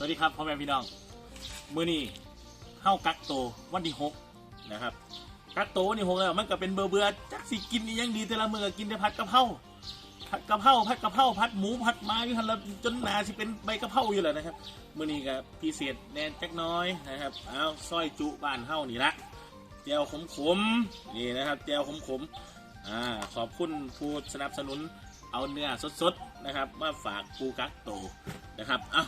สวัสดีครับพ่อแม่พี่น้องมื้อนี้เข้ากักโตวันที่หกนะครับ กักโตวันที่หกแล้วมันก็เป็นเบื่อเบื่อจักสิกินนี่ยังดีแต่ละมื้อก็กินแต่ผัดกะเพราผัดกะเพราผัดกะเพราผัดหมูผัดไม้ทันละจนหนาสิเป็นใบกะเพราอยู่แล้วนะครับมื้อนี้ก็พิเศษแน่จักหน้อยนะครับเอาซอยจุบ้านเฮานี่ละแจวขมๆนี่นะครับแจวขมๆอ่าขอบคุณผู้สนับสนุนเอาเนื้อสดๆนะครับมาฝากปูกักโตนะครับอะ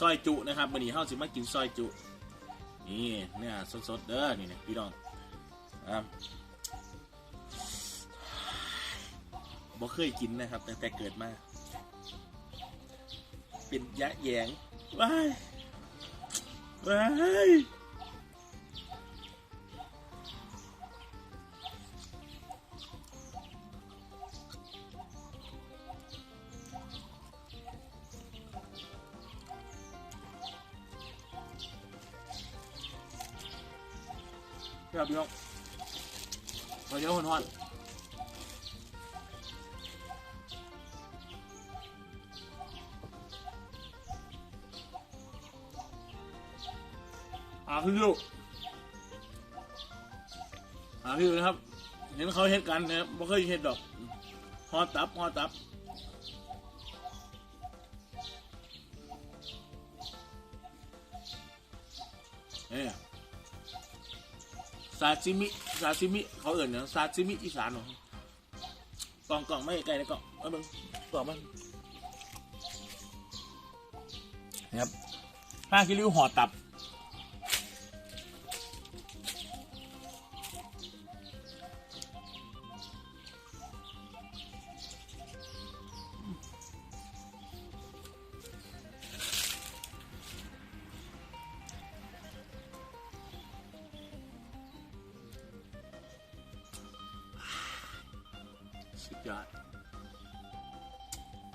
ซอยจุนะครับวันนี้เฮาสิมากินซอยจุ นี่เนี่ยสดๆเด้อนี่นะพี่น้องครับบ่เคยกินนะครับตั้งแต่เกิดมา เป็นยะแยงว้ายว้าย ครับพี่น้องมาเดี๋ยวหอนอ่าคืออยู่อ่าคืออยู่นะครับ เห็นเขาเห็นกันนะครับไม่เคยเห็นดอกฮอตับฮอตับเนี่ย ซาซิมิซาซิมิเขาเอ่นเนี่ยงซาซิมิอีสานเหรอกล่องกล่องไม่ไกลนะกล่องเอามึงกล่องมันนะครับผ้าคิริวห่อตับ สุดยอด